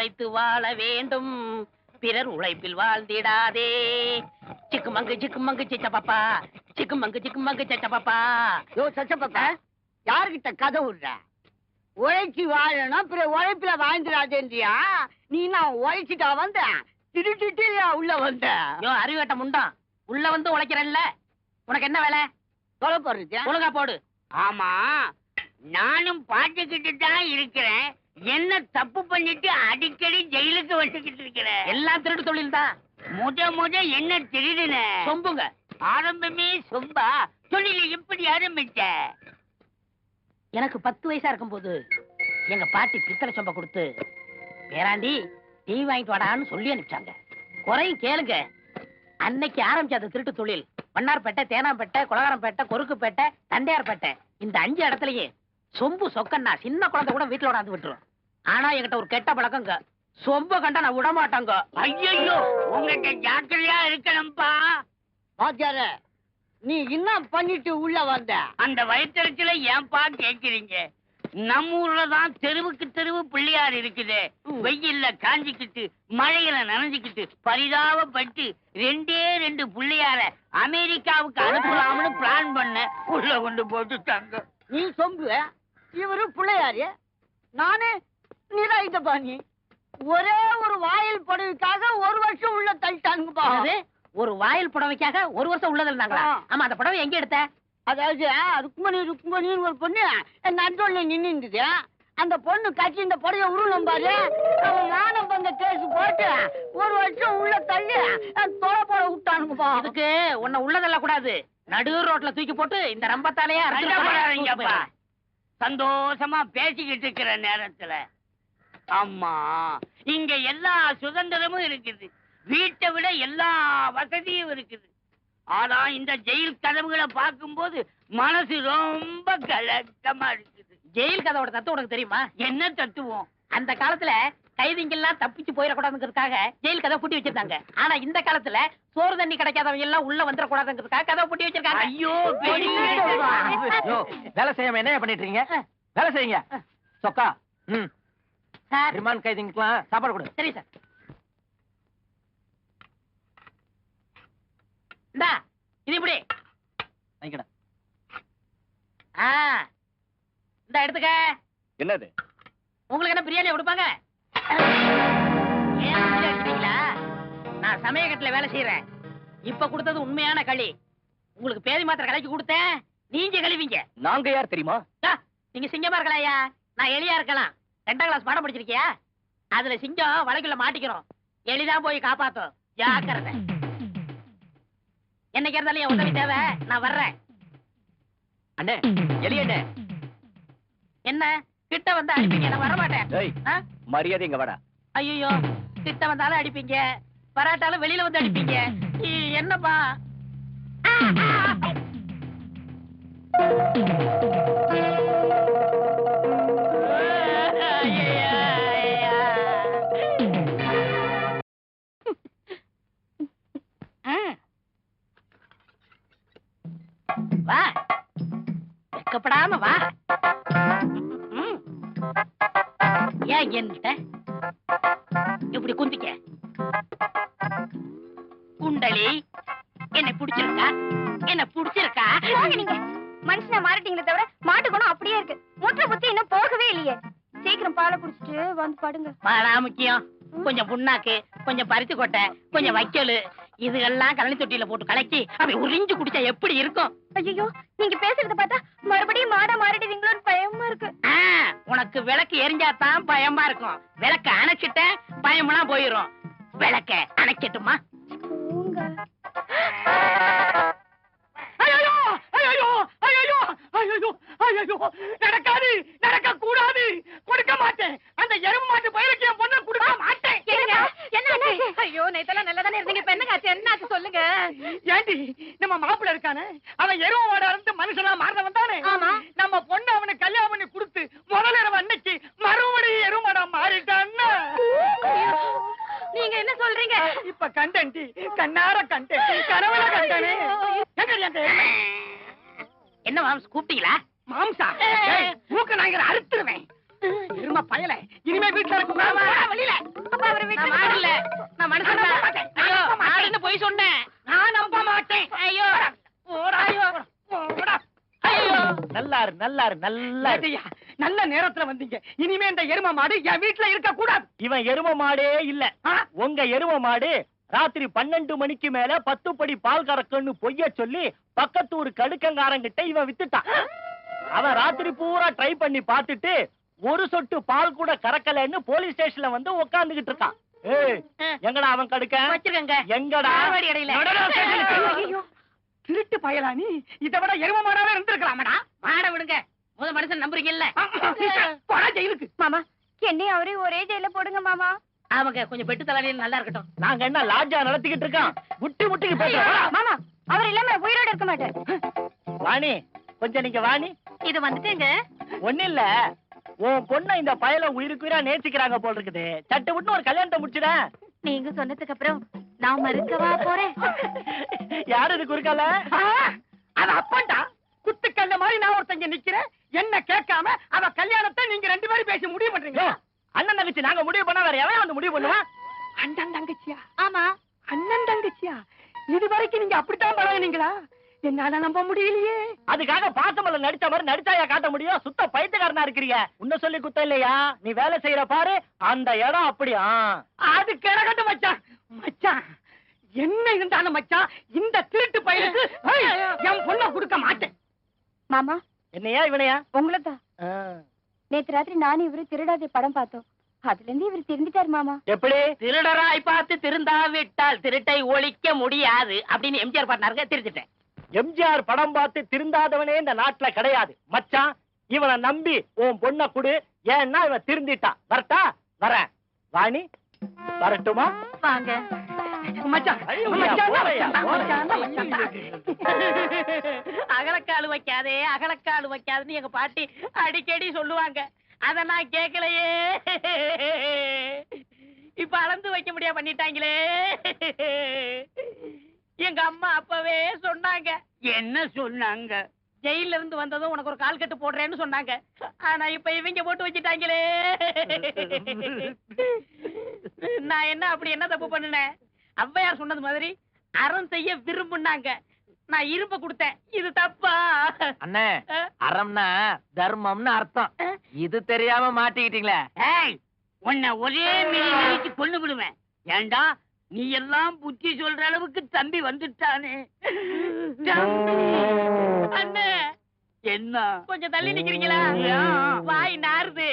உழைத்து வாழ வேண்டும். பிறர் உழைப்பில் வாழ்ந்திடாதே. சிக்குமங்கு சிக்குமங்கு சிச்சப்பப்பா. சிக்குமங்கு சிக்குமங்கு சிச்சப்பப்பா. யோ சச்சப்பா யாருகிட்ட கதை விடுற? உழைச்சி வாழணும் அப்புறம் உழைப்புல வாழ்ந்துடாதேன்றியா? நீ நான் உழைச்சிட்டா வந்த? திருட்டுட்டு உள்ள வந்த? யோ அறிவேட்ட முண்டம் உள்ள வந்து உழைக்கிறல்ல. உனக்கு என்ன வேலை? சொல்ல போறது ஒழுங்கா போடு. ஆமா. நானும் பாட்டுக்கிட்டு தான் இருக்கிறேன். என்ன தப்பு பண்ணிட்டு அடிக்கடி ஜெயிலுக்கு வந்துகிட்டு இருக்கிறேன் எல்லாம் திருட்டு தொழில் தான் முத முத என்ன திருடுன? சொம்புங்க. ஆரம்பமே சொம்பா தொழில எப்படி ஆரம்பிச்ச? எனக்கு பத்து வயசா இருக்கும்போது எங்க பாட்டி பித்தளை சொம்ப கொடுத்து பேராண்டி டீ வாங்கிட்டு வாடான்னு சொல்லி அனுப்பிச்சாங்க. குறையும் கேளுங்க. அன்னைக்கு ஆரம்பிச்ச அந்த திருட்டு தொழில் வண்ணார்பேட்டை தேனாம்பேட்டை குலகாரம்பேட்டை கொருக்குப்பேட்டை தண்டையார்பேட்டை இந்த அஞ்சு இடத்துலயே சொம்பு சொக்கன்னா சின்ன குழந்தை கூட வீட்டுல கொண்டாந்து விட்டுரும். ஆனா என்கிட்ட ஒரு கெட்ட பழக்கங்க. சொம்ப கண்டா நான் விட மாட்டாங்க ஐயோ உங்ககிட்ட ஜாக்கிரதையா இருக்கணும்பா. பாத்தியார நீ என்ன பண்ணிட்டு உள்ள வந்த? அந்த வயிற்றுல ஏன்பா கேக்குறீங்க? நம்ம ஊர்ல தான் தெருவுக்கு தெருவு பிள்ளையார் இருக்குது. வெயில்ல காஞ்சிக்கிட்டு மழையில நனைஞ்சுக்கிட்டு பரிதாபப்பட்டு ரெண்டே ரெண்டு பிள்ளையார அமெரிக்காவுக்கு அனுப்பலாம்னு பிளான் பண்ண உள்ள கொண்டு போட்டுட்டாங்க. நீ சொம்பு இவரு பிள்ளையாரு? நானே நிராயுத பாணி. ஒரே ஒரு வாயில் படவுக்காக ஒரு வருஷம் உள்ள தள்ளிட்டானுங்கப்பா? ஒரு வாயில் புடவைக்காக ஒரு வருஷம் உள்ளது இருந்தாங்களா. ஆமா அந்த புடவை எங்க எடுத்த? அதாவது ருக்மணி ருக்மணின்னு ஒரு பொண்ணு நடுவில் நின்று இருந்தது அந்த பொண்ணு கட்சி இந்த புடைய உருளும் பாரு. அவன் மானம் பந்த கேஸ் போட்டு ஒரு வருஷம் உள்ள தள்ளி தொலை போட விட்டானுங்கப்பா இதுக்கு உன்னை உள்ளதெல்லாம் கூடாது. நடு ரோட்ல தூக்கி போட்டு இந்த ரம்பத்தாலேயே. சந்தோஷமா பேசிக்கிட்டு இருக்கிற நேரத்துல ஆமா. இங்க எல்லா சுதந்திரமும் இருக்குது. வீட்டை விட எல்லா வசதியும் இருக்குது. ஆனா இந்த ஜெயில் கதவுகளை பார்க்கும்போது மனசு ரொம்ப கலக்கமா இருக்குது. ஜெயில் கதவோட தத்துவம் உனக்கு தெரியுமா? என்ன தத்துவம் அந்த காலத்துல கைதிங்கெல்லாம் தப்பிச்சு போயிடக்கூடாதுங்கிறதுக்காக ஜெயில் கதவை பூட்டி வச்சிருந்தாங்க. ஆனா இந்த காலத்துல சோறு தண்ணி கிடைக்காதவங்க எல்லாம் உள்ள வந்துடக்கூடாதுங்கிறதுக்காக கதவை பூட்டி வச்சிருக்காங்க. ஐயோ வேலை செய்யாம என்ன பண்ணிட்டு இருக்கீங்க? வேலை செய்யுங்க. சொக்கா. ம். சார். ரிமாண்ட் கைதிங்களுக்குலாம் சாப்பாடு கொடு. சரி சார். இந்தா இது இப்படி. வாங்கிக்கடா. ஆ இந்த எடுத்துக்க. என்னது? உங்களுக்கு என்ன பிரியாணி கொடுப்பாங்க? நான் சமயக்கட்டுல வேலை செய்யறேன் இப்ப கொடுத்தது உண்மையான களி. உங்களுக்கு பேதி மாத்திரை கலக்கி கொடுத்தேன். நீங்க கழுவிங்க. நாங்க யார் தெரியுமா? நீங்க சிங்கமா இருக்கலாம்யா நான் எலியா இருக்கலாம். ரெண்டாம் கிளாஸ் பாடம் படிச்சிருக்கியா? அதுல சிங்கம் வலைக்குள்ள மாட்டிக்கிறோம். எலிதான் போய் காப்பாத்தும் ஜாக்கிரதை. என்னைக்கு இருந்தாலும் என் உதவி தேவை. நான் வர்றேன். அண்ணே எலி அண்ணே. என்ன? கிட்ட வந்து அடிப்பீங்க. நான் வர மாட்டேன் ஏய் ஆ? மரியாதை இங்க வாடா. ஐயோ கிட்ட வந்தாலும் அடிப்பீங்க. வராட்டாலும் வெளியில வந்து அடிப்பீங்க. என்னப்பா? ஆ, ஆ. வெக்கப்படாம வா. ம். ஏன் என்கிட்ட? இப்படி குந்திக்க? குண்டலி என்ன பிடிச்சிருக்கா? என்ன பிடிச்சிருக்கா? நீங்க. மனுஷனா மாறிட்டீங்களே தவிர மாட்டு குணம் அப்படியே இருக்கு. முற்ற புத்தி இன்னும் போகவே இல்லையே. சீக்கிரம் பாலை குடிச்சிட்டு வந்து படுங்க. முக்கியம். கொஞ்சம் புண்ணாக்கு கொஞ்சம் பருத்தி கொட்டை கொஞ்சம் வைக்கோல். இதெல்லாம் கழனி தொட்டியில போட்டு கலக்கி அப்படி உறிஞ்சு குடிச்சா எப்படி இருக்கும்? ஐயோ நீங்க பேசுறத பார்த்தா மறுபடியும் மாடா மாறிடுவீங்களோன்னு பயமா இருக்கு. உனக்கு விளக்கு எரிஞ்சாதான் பயமா இருக்கும். விளக்க அணைச்சிட்ட பயமெல்லாம் போயிரும். விளக்க அணைக்கட்டுமா? நடக்காது நடக்க கூடாது கொடுக்க மாட்டேன். அந்த எருமை மாட்டு பயிருக்கு என் பொண்ணை கொடுக்க மாட்டேன் என்னங்க என்ன ஐயோ நேத்தெல்லாம் நல்லா தானே இருந்தீங்க? இப்ப என்னங்க ஆச்சு என்ன ஆச்சு சொல்லுங்க. ஏண்டி நம்ம மாப்பிள்ள இருக்கானே? அவன் எருமை மாடா இருந்து மனுஷனா மாறினவன் தானே? ஆமா. நம்ம பொண்ணு அவனுக்கு கல்யாணம் பண்ணி கொடுத்து முதல் இரவு அன்னைக்கு மறுபடியும் எருமை மாடா மாறிட்டான்னா? நீங்க என்ன சொல்றீங்க? இப்ப கண்டேன்டி கண்ணார கண்டேன். கனவுல கண்டனே? என்ன மாம்ஸ் கூப்பிட்டீங்களா? மாம்சா? ஏய், மூக்க நாங்கிற அறுத்துருவேன். எருமை பயல. இனிமே வீட்டுல இருக்க வெளியில. நான் மனுஷன் நான் நம்ப தான். மாட்டேன். ஐயோ நான் நம்ப மாட்டேன். ஆளுன்னு போய் சொன்னேன் நான் நம்ப மாட்டேன் ஐயோ போடா, ஐயோ போடா. ஐயோ நல்லாரு நல்லாரு நல்லா ஐயா, நல்ல நேரத்துல வந்தீங்க. இனிமே இந்த எரும மாடு என் வீட்டுல இருக்க கூடாது இவன் எரும மாடே இல்ல? உங்க எரும மாடு ராத்திரி பன்னெண்டு மணிக்கு மேல பத்து படி பால் கறக்குன்னு பொய்ய சொல்லி பக்கத்தூர் கடுக்கங்காரங்கிட்ட இவன் வித்துட்டான். அவன் ராத்திரி பூரா ட்ரை பண்ணி பார்த்துட்டு ஒரு சொட்டு பால் கூட கறக்கலன்னு போலீஸ் ஸ்டேஷன்ல வந்து உட்கார்ந்துகிட்டு இருக்கான். எங்கடா அவன் கடுக்க? வச்சிருக்கங்க. எங்கடா? திருட்டு பயலா நீ இதை விட எரும மாடாவே இருந்திருக்கலாமடா. மாட விடுங்க. முத மனுஷன் நம்புறீங்கல்ல. போடா ஜெயிலுக்கு. மாமா என்னையும் அவரே ஒரே ஜெயில போடுங்க மாமா. அவங்க கொஞ்சம் பெட்டு தலையில நல்லா இருக்கட்டும். நாங்க என்ன லாட்ஜா நடத்திக்கிட்டு இருக்கான் முட்டி முட்டிக்கு பேசுறோம். மாமா அவர் இல்லாம உயிரோட இருக்க மாட்டேன். வாணி கொஞ்சம் நீங்க வாணி. இது வந்துட்டேங்க. ஒண்ணு இல்ல. உன் பொண்ண இந்த பயல உயிருக்கு உயிரா நேசிக்கிறாங்க போல் இருக்குது. சட்டு விட்டு ஒரு கல்யாணத்தை முடிச்சுட. நீங்க சொன்னதுக்கு அப்புறம் நான் மறுக்கவா போறேன். யாரு இது குறுக்கால? அது அப்பன்டா. குத்துக்கல்ல மாதிரி நான் ஒருத்தங்க நிக்கிறேன். என்ன கேட்காம அவ கல்யாணத்தை நீங்க ரெண்டு பேரும் பேசி முடிவு பண்றீங்க யோ, அண்ணன் தங்கச்சி நாங்க முடிவு பண்ணா வேற எவன் வந்து முடிவு பண்ணுவான் அண்ணன் தங்கச்சியா? ஆமா. அண்ணன் தங்கச்சியா? இது வரைக்கும் நீங்க அப்படித்தான் பழகுனீங்களா? என்னால நம்ப முடியலையே. அதுக்காக பாசமல்ல நடிச்ச மாதிரி நடிச்சாயா காட்ட முடியும்? சுத்த பைத்தியக்காரனா இருக்கிறீங்க உன்ன சொல்லி குத்த இல்லையா? நீ வேலை செய்யற பாரு அந்த இடம் அப்படியா? அது கிடக்கட்டும் மச்சான்? மச்சான் என்ன இருந்தாலும் மச்சான் இந்த திருட்டு பையனுக்கு ஏய், என் பொண்ணை கொடுக்க மாட்டேன். மாமா என்னையா இவனையா? உங்களதான். நேத்து ராத்திரி நானும் இவரு திருடாதே படம் பார்த்தோம். அதுல இருந்து இவர் திருந்திட்டாரு மாமா. எப்படி? திருடராய் பார்த்து திருந்தாவிட்டால் திருட்டை ஒழிக்க முடியாது அப்படின்னு எம்ஜிஆர் பாட்டினாருங்க திருத்திட்டேன். எம்ஜிஆர் படம் பார்த்து திருந்தாதவனே இந்த நாட்டுல கிடையாது. மச்சான் இவனை நம்பி உன் பொண்ண குடு. ஏன்னா இவன் திருந்திட்டான். வரட்டா? வரேன். வாணி வரட்டுமா? வாங்க. அகலக்கால் வைக்காதே அகலக்கால் வைக்காதுன்னு எங்க பாட்டி அடிக்கடி சொல்லுவாங்க. அத நான் கேட்கலையே இப்ப அளந்து வைக்க முடியா பண்ணிட்டாங்களே. எங்க அம்மா அப்பவே சொன்னாங்க. என்ன சொன்னாங்க? ஜெயில இருந்து வந்ததும் உனக்கு ஒரு கால் கட்டு போடுறேன்னு சொன்னாங்க. ஆனா இப்ப இவங்க போட்டு வச்சுட்டாங்களே. நான் என்ன அப்படி என்ன தப்பு பண்ணுனேன்? ஔவையார் சொன்னது மாதிரி அறம் செய்ய விரும்புனாங்க. நான் இரும்ப கொடுத்தேன். இது தப்பா? அண்ணே அறம்னா தர்மம்னு அர்த்தம். இது தெரியாம மாட்டிக்கிட்டீங்களே. ஏய் உன்னை ஒரே அடிச்சு கொண்டு விடுவேன். ஏண்டா நீ எல்லாம் புத்தி சொல்ற அளவுக்கு தம்பி வந்துட்டானே. அண்ணே என்ன? கொஞ்சம் தள்ளி நிக்கிறீங்களா? வாய் நாறுது.